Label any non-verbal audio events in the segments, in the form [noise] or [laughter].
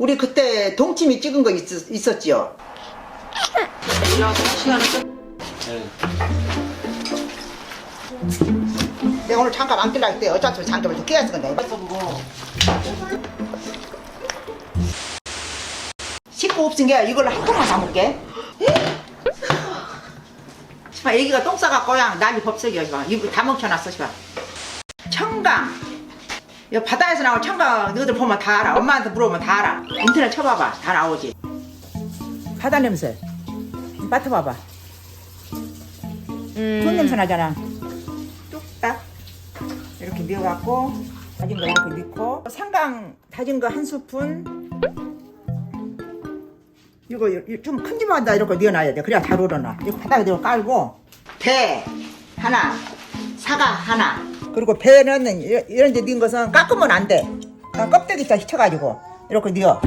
우리 그때 동치미 찍은 거 있, 있었지요? 내가 오늘 잠깐 안 끼려 했대. 없이 잠깐을 좀 깨야지 근데. 식구 없은 게 이걸로 한 통만 담을게. [gasps] 시발 애기가 똥 싸갖고 야 난리 법석이야 시발 이거 다 먹혀놨어 시발 청강 이 바다에서 나올 청강 너희들 보면 다 알아. 엄마한테 물어보면 다 알아. 인터넷 쳐봐봐. 다 나오지. 바다 냄새. 맡아봐봐. 흙 냄새 나잖아. 뚝딱. 이렇게 미어갖고 다진 거 이렇게 넣고 생강 다진 거 한 스푼. 이거 좀 큰 집마다 이렇게 넣어놔야 돼. 그래야 잘 우러나. 이거 바닥에 이거 깔고. 배 하나, 사과 하나. 그리고 배는 이- 이런 데 넣은 것은 깎으면 안 돼. 그냥 껍데기 다 휘쳐가지고 이렇게 넣어.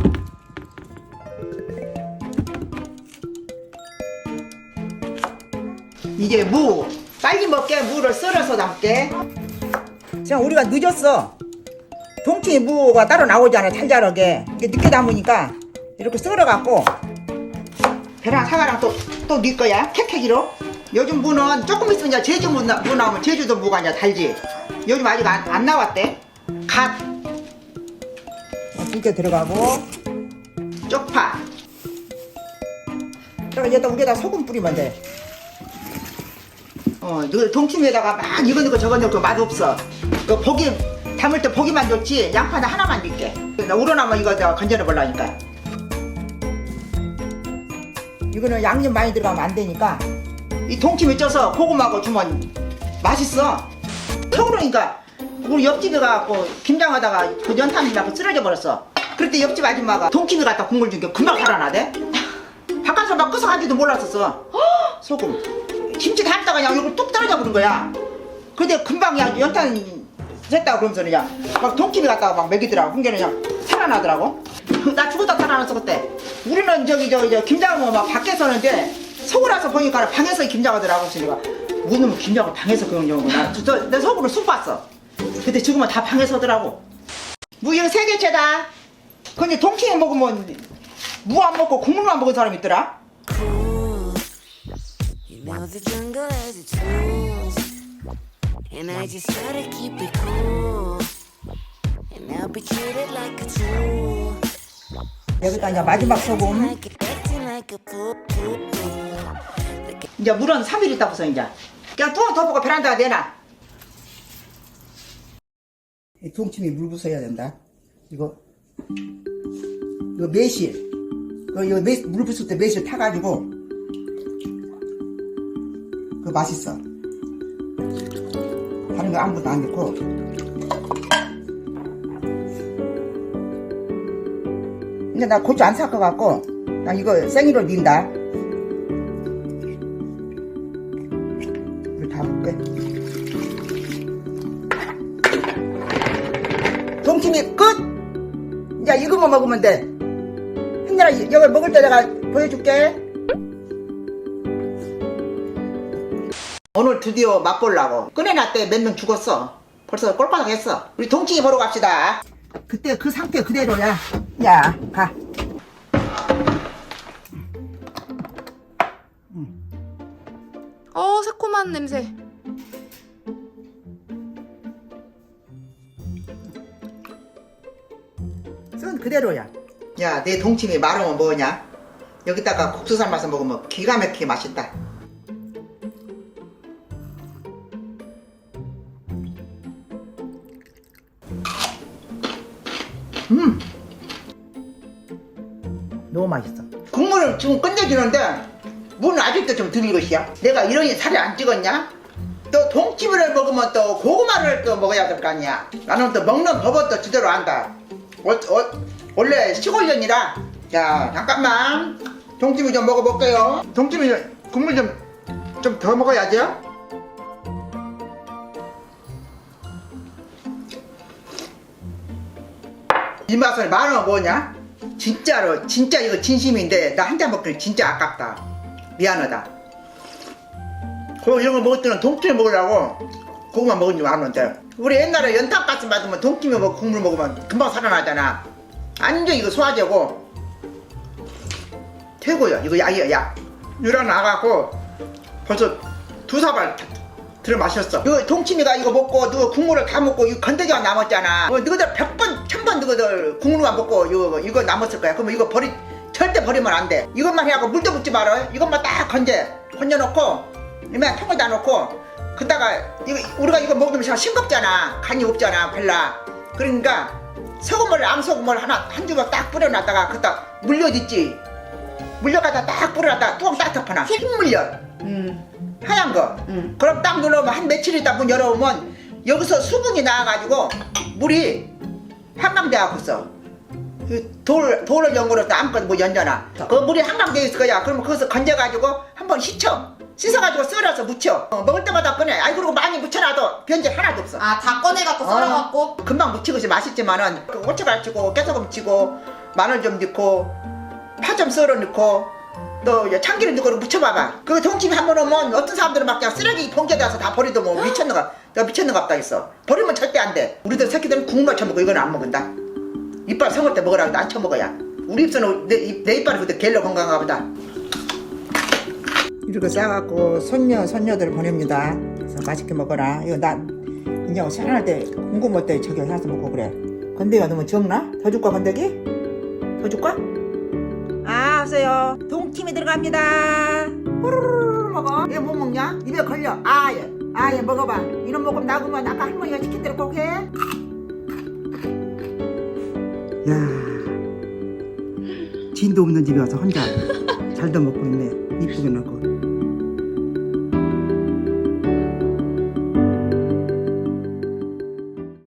이제 무 빨리 먹게 무를 썰어서 담게. 지금 우리가 늦었어. 동치 무가 따로 나오잖아 찰자르게. 이게 늦게 담으니까 이렇게 썰어갖고 배랑 사과랑 또 또 넣을 거야 캡캐기로. 요즘 무는 조금 있으면 이제 제주 무, 나, 무 나오면 제주도 무가 이제 달지. 요즘 아직 안, 안 나왔대. 갓. 두개 들어가고 쪽파. 그리고 이제 또 위에다 소금 뿌리면 돼. 어, 너 동치미에다가 막 이거 넣고 저거 넣고 맛 없어. 그 고기 담을 때 고기만 좋지 양파는 하나만 넣게. 나 우러나면 이거 내가 건져내 볼라니까. 이거는 양념 많이 들어가면 안 되니까 이 동치미 쪄서 고구마하고 주면 맛있어. 서울이니까 우리 옆집에 가고 김장하다가 그 연탄이라고 쓰러져 버렸어. 그때 옆집 아줌마가 동치미 갖다 국물 준게 금방 살아나대. [laughs] 바깥에서 막 끄서가지도 몰랐었어. [gasps] 소금. 김치 담다가 그냥 이거 뚝 떨어져 버린 거야. 근데 금방 그냥 연탄 샜다고 그러면서 그냥 막 동치미 갖다가 막 먹이더라고. 그게 그냥 살아나더라고. [laughs] 나 죽었다 살아났어 그때. 우리는 저기 저기 저 김장하면 막 밖에서 하는데 서울 와서 보니까 방에서 김장하더라고. 그래서 내가 무슨 김장을 방에서 그런 경우나. 내 속으로 쑥 봤어. 근데 지금은 다 방에서 하더라고. 무 이거 세 개째다. 근데 동치미 먹으면 무 안 먹고 국물만 먹은 사람 있더라. 여기다 이제 마지막 소금. 이제 물은 3일 있다고서 이제. 그냥 또 덮고 베란다가 내놔. 이 동치미 물 부숴야 된다. 이거. 이거 매실. 이거, 이거 매, 물 부술 때 매실 타가지고. 그거 맛있어. 다른 거 아무것도 안 넣고. 근데 나 고추 안 삭혀갖고 나 이거 생이로 넣는다 동치미 끝! 이제 이거만 먹으면 돼. 흔들아, 이걸 먹을 때 내가 보여줄게. 오늘 드디어 맛보려고. 꺼내놨대. 몇 명 죽었어. 벌써 꼴바닥 했어. 우리 동치미 보러 갑시다. 그때 그 상태 그대로야. 야, 가. 어 새콤한 냄새. 그대로야. 야, 내 동치미 말하면 뭐냐? 여기다가 국수 삶아서 먹으면 기가 막히게 맛있다. 음, 너무 맛있어. 국물을 지금 끝내주는데 물은 아직도 좀 들린 것이야. 내가 이러니 살이 안 찌겠냐? 또 동치미를 먹으면 또 고구마를 또 먹어야 될 거 아니야. 나는 또 먹는 법은 또 제대로 안다. 어, 어, 원래 시골년이라. 자, 잠깐만. 동치미 좀 먹어볼게요. 동치미 국물 좀, 좀 더 먹어야죠. 이 맛을 말하면 뭐냐? 진짜로, 진짜 이거 진심인데, 나 한 잔 먹기는 진짜 아깝다. 미안하다. 그리고 이런 거 먹을 때는 동치미 먹으려고 고구마 먹은 줄 아는데 우리 옛날에 연탄가스 받으면 동치미 먹고 국물 먹으면 금방 살아나잖아 완전 이거 소화제고. 최고요 이거 약이야 약. 유랑 나가고 벌써 두 사발 들어 마셨어. 이거 동치미가 이거 먹고 너 국물을 다 먹고 이거 건더기가 남았잖아. 어, 너희들 백번 천번 너희들 국물만 먹고 이거 이거 남았을 거야. 그러면 이거 버리 절대 버리면 안돼. 이것만 해갖고 물도 붓지 말아 이것만 딱 건져. 건져놓고 이만 통에다 놓고 그다가 이거 우리가 이거 먹으면 싱겁잖아. 간이 없잖아 별나 그러니까 소금을 암소금을 하나 한 주먹 딱 뿌려놨다가 그다 물엿 있지. 물엿에다 딱 뿌려놨다가 뚜껑 딱 덮어놔. 흰물엿 음, 하얀 거. 음. 그럼 딱 눌러면 한 며칠 있다 문 열어오면 여기서 수분이 나와가지고 물이 한강돼갖고 있어. 그 돌, 돌을 연구로 또 아무것도 뭐 연잖아. 그 물이 한강돼 있을 거야. 그러면 거기서 건져가지고 한번 씻혀 씻어가지고 썰어서 묻혀 어, 먹을 때마다 꺼내. 아이 그리고 많이 묻혀놔도 변질 하나도 없어. 아, 다 꺼내갖고 썰어갖고. 금방 묻히고서 맛있지만은 그 고춧가루 치고 깨소금 치고 마늘 좀 넣고 파 좀 썰어 넣고 또 참기름 넣고 묻혀봐봐. 그 동치미 한 번 오면 어떤 사람들은 막 그냥 쓰레기 봉지에다 다 버리도 뭐 미쳤는가 내가 미쳤는가 보다 했어. 버리면 절대 안돼. 우리들 새끼들은 국물 쳐먹고 이건 안 먹는다. 이빨 성을 때 먹으라 해도 안 쳐먹어야. 우리 입술은 내, 입- 내 이빨이 그때 갤러 건강한가 보다 이렇게 싸갖고 손녀 손녀들 보냅니다 그래서 맛있게 먹어라 이거 나 그냥 시원할 때 궁금할 때 저기 사서 먹고 그래 건더기가 너무 적나? 더 줄까 건더기? 더 줄까? 아 왔어요 동치미 들어갑니다 후루루루 먹어 얘뭐 먹냐? 입에 걸려 아예 아예 먹어봐 이런 먹으면 나그만 아까 할머니가 시킨 대로 꼭 해. 야 진도 없는 집에 와서 혼자 잘도 먹고 있네 이쁘게 넣고